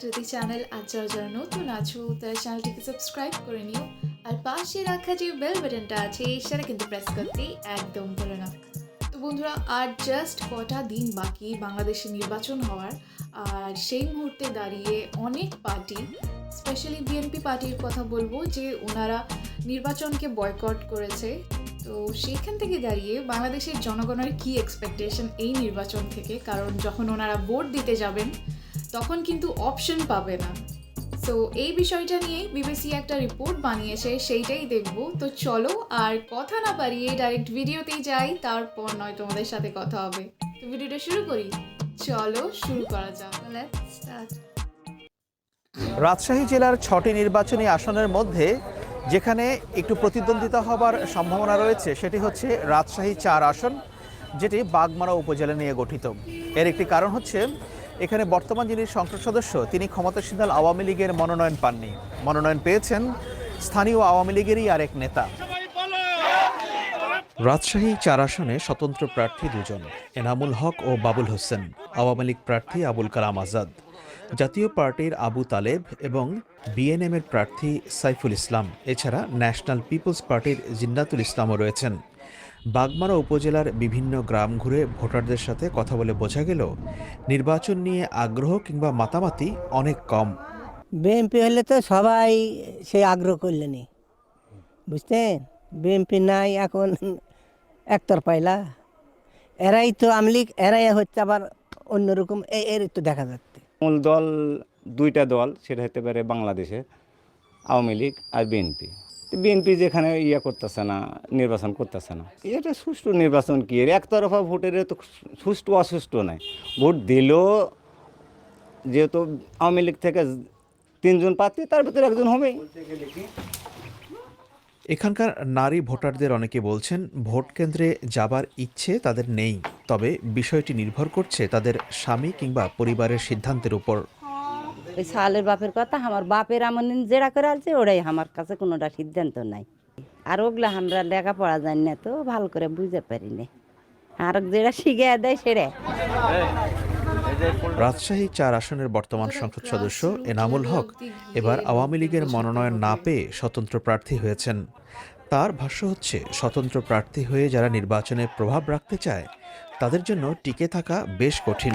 To the channel আর যারা যারা নতুন আছো তারা চ্যানেলটিকে সাবস্ক্রাইব করে নিও। আর পাশে রাখা যে বেল বাটনটা আছে, সেটা কিন্তু প্রেস করতে একদম ভুলো না। তো বন্ধুরা, আর জাস্ট কটা দিন বাকি বাংলাদেশে নির্বাচন হওয়ার, আর সেই মুহূর্তে দাঁড়িয়ে অনেক পার্টি স্পেশালি বিএনপি পার্টির কথা বলব যে ওনারা নির্বাচনকে বয়কট করেছে। তো সেখান থেকে দাঁড়িয়ে বাংলাদেশের জনগণের কি এক্সপেকটেশন এই নির্বাচন থেকে? কারণ যখন ওনারা ভোট দিতে যাবেন তখন কিন্তু অপশন পাবে না। সো এই বিষয়টা নিয়ে বিবিসি একটা রিপোর্ট বানিয়েছে, সেইটাই দেখব। তো চলো আর কথা না পারিয়ে ডাইরেক্ট ভিডিওতেই যাই, তারপর নয় তোমাদের সাথে কথা হবে। তো ভিডিওটা শুরু করি? চলো শুরু করা যাক। রাজশাহী জেলার ছটি নির্বাচনী আসনের মধ্যে যেখানে একটু প্রতিদ্বন্দ্বিতা হবার সম্ভাবনা রয়েছে, সেটি হচ্ছে রাজশাহী চার আসন, যেটি বাগমারা উপজেলা নিয়ে গঠিত। এর একটি কারণ হচ্ছে এখানে বর্তমান যিনি সংসদ সদস্য, তিনি ক্ষমতাসীন দল আওয়ামী লীগের মনোনয়ন পাননি। মনোনয়ন পেয়েছেন স্থানীয় আওয়ামী লীগেরই আরেক নেতা। রাজশাহী চার আসনে স্বতন্ত্র প্রার্থী দুজন, এনামুল হক ও বাবুল হোসেন, আওয়ামী লীগ প্রার্থী আবুল কালাম আজাদ। জাতীয় পার্টির আবু তালেব এবং বিএনএমের প্রার্থী সাইফুল ইসলাম। এছাড়া ন্যাশনাল পিপলস পার্টির জিন্নাতুল ইসলামও রয়েছেন। বাগমারা উপজেলার বিভিন্ন গ্রাম ঘুরে ভোটারদের সাথে কথা বলে বোঝা গেল নির্বাচন নিয়ে আগ্রহ কিংবা মাতামাতি অনেক কম। বিএমপি হলে তো সবাই সেই আগ্রহ করলেনি। বুঝতেন বিএনপি নাই এখন একতর পাইলা। এরাই তো আমলিক এরাই হচ্ছে আবার অন্যরকম এর তো দেখা যাচ্ছে। মূল দল দুইটা দল সেটা হতে পারে বাংলাদেশে আওয়ামী লীগ আর বিএনপি। বিএনপি যেখানে ইয়ে করতেছে না, নির্বাচন করতেছে না। এটা সুষ্ঠু নির্বাচন কি? এর একতরফা ভোটের তো সুষ্ঠু অসুষ্ঠু নাই। ভোট দিলেও যেহেতু আওয়ামী লীগ থেকে তিনজন প্রার্থী, তার ভিতরে একজন হবেই। এখানকার নারী ভোটারদের অনেকে বলছেন, ভোট কেন্দ্রে যাবার ইচ্ছে তাদের নেই। তবে বিষয়টি নির্ভর করছে তাদের স্বামী কিংবা পরিবারের সিদ্ধান্তের উপর। ওই সালের বাপের কথা, আমার বাপের এমন যেটা করে আছে ওরাই আমার কাছে কোনোটা সিদ্ধান্ত নাই। আর ওগুলো আমরা লেখাপড়া জানি না তো, ভালো করে বুঝতে পারি না। আর যেটা শিখে দেয় সেটা রাজশাহী চার আসনের বর্তমান সংসদ সদস্য এনামুল হক এবার আওয়ামী লীগের মনোনয়ন না পেয়ে স্বতন্ত্র প্রার্থী হয়েছেন। তার ভাষ্য হচ্ছে, স্বতন্ত্র প্রার্থী হয়ে যারা নির্বাচনে প্রভাব রাখতে চায়, তাদের জন্য টিকে থাকা বেশ কঠিন।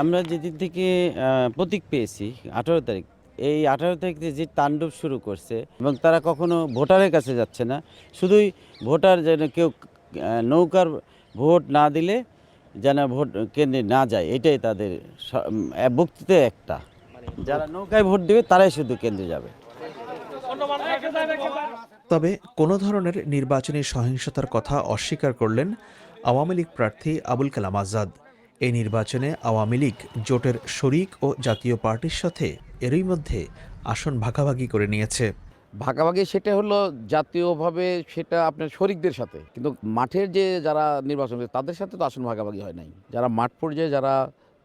আমরা যেদিন থেকে প্রতীক পেয়েছি, আঠারো তারিখ, এই আঠারো তারিখ যে তাণ্ডব শুরু করছে, এবং তারা কখনো ভোটারের কাছে যাচ্ছে না, শুধুই ভোটার যেন কেউ নৌকার ভোট না দিলে যেন ভোট কেন্দ্রে না যায়, এটাই তাদের বক্তৃতা একটা। যারা নৌকায় ভোট দেবে, তারাই শুধু কেন্দ্রে যাবে। তবে কোনো ধরনের নির্বাচনী সহিংসতার কথা অস্বীকার করলেন আওয়ামী লীগ প্রার্থী আবুল কালাম আজাদ। এই নির্বাচনে আওয়ামী লীগ, জোটের শরিক ও জাতীয় পার্টির সাথে এরই মধ্যে আসন ভাগাভাগি করে নিয়েছে। ভাগাভাগি সেটা হলো জাতীয়ভাবে সেটা আপনার শরিকদের সাথে। কিন্তু মাঠের যে যারা নির্বাচন তাদের সাথে তো আসন ভাগাভাগি হয় নাই। যারা মাঠ পর্যায়ে যারা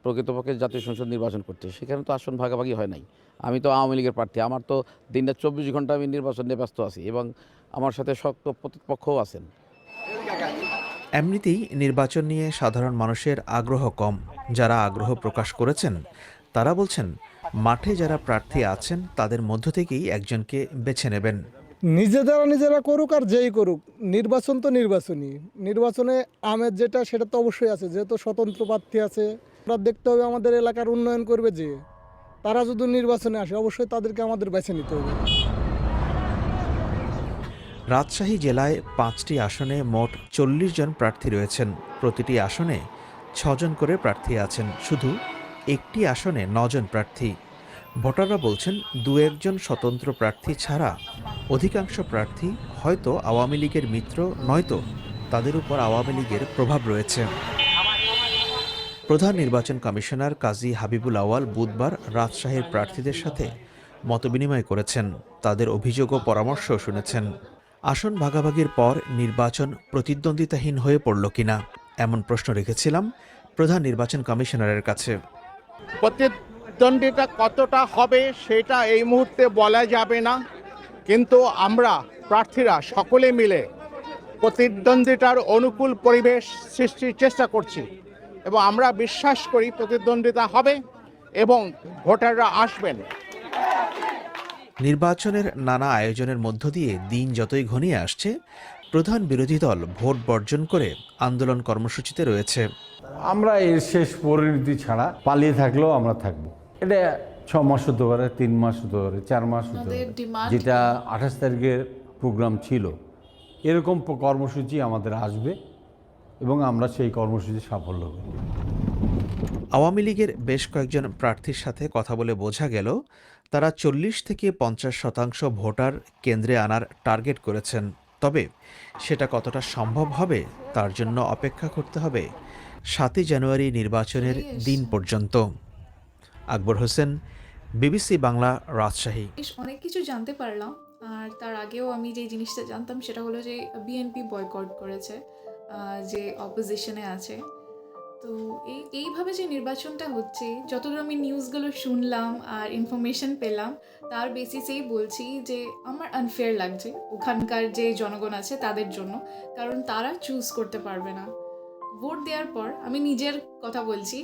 প্রকৃতপক্ষে জাতীয় সংসদ নির্বাচন করছে, সেখানে তো আসন ভাগাভাগি হয় নাই। আমি তো আওয়ামী লীগের প্রার্থী, আমার তো দিনটা চব্বিশ ঘণ্টা আমি নির্বাচন নিয়ে ব্যস্ত আছি এবং আমার সাথে শক্ত প্রতিপক্ষও আছেন। এমনিতেই নির্বাচন নিয়ে সাধারণ মানুষের আগ্রহ কম। যারা আগ্রহ প্রকাশ করেছেন, তারা বলছেন, মাঠে যারা প্রার্থী আছেন, তাদের মধ্য থেকেই একজনকে বেছে নেবেন। নিজেরা নিজেরা করুক আর যেই করুক, নির্বাচন তো নির্বাচনই। নির্বাচনে আমের যেটা, সেটা তো অবশ্যই আছে। যেহেতু স্বতন্ত্র প্রার্থী আছে আমরা দেখতে হবে আমাদের এলাকার উন্নয়ন করবে যে, তারা যদি নির্বাচনে আসে, অবশ্যই তাদেরকে আমাদের বেছে নিতে হবে। রাজশাহী জেলায় পাঁচটি আসনে মোট চল্লিশ জন প্রার্থী রয়েছেন। প্রতিটি আসনে ছজন করে প্রার্থী আছেন। শুধু একটি আসনে নজন প্রার্থী। ভোটাররা বলছেন দু একজন স্বতন্ত্র প্রার্থী ছাড়া অধিকাংশ প্রার্থী হয়তো আওয়ামী লীগের মিত্র, নয়তো তাদের উপর আওয়ামী লীগের প্রভাব রয়েছে। প্রধান নির্বাচন কমিশনার কাজী হাবিবুল আওয়াল বুধবার রাজশাহীর প্রার্থীদের সাথে মতবিনিময় করেছেন। তাদের অভিযোগ ও পরামর্শ শুনেছেন। আসন ভাগাভাগির পর নির্বাচন প্রতিদ্বন্দ্বিতাহীন হয়ে পড়ল কিনা, এমন প্রশ্ন রেখেছিলাম প্রধান নির্বাচন কমিশনারের কাছে। প্রতিদ্বন্দ্বিতা কতটা হবে সেটা এই মুহূর্তে বলা যাবে না, কিন্তু আমরা প্রার্থীরা সকলে মিলে প্রতিদ্বন্দ্বিতার অনুকূল পরিবেশ সৃষ্টির চেষ্টা করছি এবং আমরা বিশ্বাস করি প্রতিদ্বন্দ্বিতা হবে এবং ভোটাররা আসবেন। নির্বাচনের নানা আয়োজনের মধ্য দিয়ে দিন যতই ঘনিয়ে আসছে প্রধান বিরোধী দল ভোট বর্জন করে আন্দোলন কর্মসূচিতে রয়েছে। আমরা এর শেষ পরিণতি ছাড়া পালিয়ে থাকলেও আমরা থাকব। এটা ছ মাস হতে পারে তিন মাস হতে পারে চার মাস হতে পারে। যেটা আঠাশ তারিখের প্রোগ্রাম ছিল। এরকম কর্মসূচি আমাদের আসবে এবং আমরা সেই কর্মসূচি সাফল্য করব আওয়ামী লীগের বেশ কয়েকজন প্রার্থীর সাথে কথা বলে বোঝা গেল তারা চল্লিশ থেকে পঞ্চাশ শতাংশ ভোটার কেন্দ্রে আনার টার্গেট করেছেন। তবে সেটা কতটা সম্ভব হবে তার জন্য অপেক্ষা করতে হবে সাতই জানুয়ারি নির্বাচনের দিন পর্যন্ত। আকবর হোসেন, বিবিসি বাংলা, রাজশাহী। অনেক কিছু জানতে পারলাম। আর তার আগেও আমি যে জিনিসটা জানতাম সেটা হলো যে বিএনপি বয়কট করেছে যে অপোজিশনে আছে। তো এই, এইভাবে যে নির্বাচনটা হচ্ছে, যতদূর আমি নিউজগুলো শুনলাম আর ইনফরমেশন পেলাম, তার বেসিসেই বলছি যে আমার আনফেয়ার লাগছে ওখানকার যে জনগণ আছে তাদের জন্য, কারণ তারা চুজ করতে পারবে না। ভোট দেওয়ার পর, আমি নিজের কথা বলছি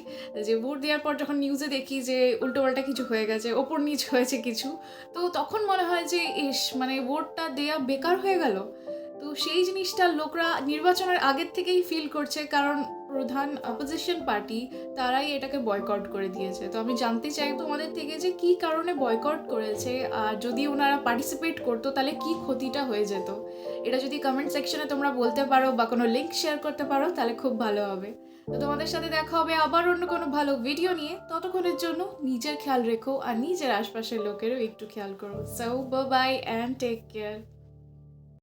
যে ভোট দেওয়ার পর যখন নিউজে দেখি যে উল্টোপাল্টা কিছু হয়ে গেছে, ওপর নিচ হয়েছে কিছু, তো তখন মনে হয় যে ইস মানে ভোটটা দেয়া বেকার হয়ে গেল। তো সেই জিনিসটা লোকরা নির্বাচনের আগের থেকেই ফিল করছে, কারণ প্রধান অপোজিশন পার্টি তারাই এটাকে বয়কট করে দিয়েছে। তো আমি জানতে চাই তোমাদের থেকে যে কি কারণে বয়কট করেছে, আর যদি ওনারা পার্টিসিপেট করতো তাহলে কি ক্ষতিটা হয়ে যেত? এটা যদি কমেন্ট সেকশনে তোমরা বলতে পারো বা কোনো লিঙ্ক শেয়ার করতে পারো, তাহলে খুব ভালো হবে। তো তোমাদের সাথে দেখা হবে আবার অন্য কোনো ভালো ভিডিও নিয়ে। ততক্ষণের জন্য নিজের খেয়াল রেখো আর নিজের আশপাশের লোকেরও একটু খেয়াল করো। So bye and take care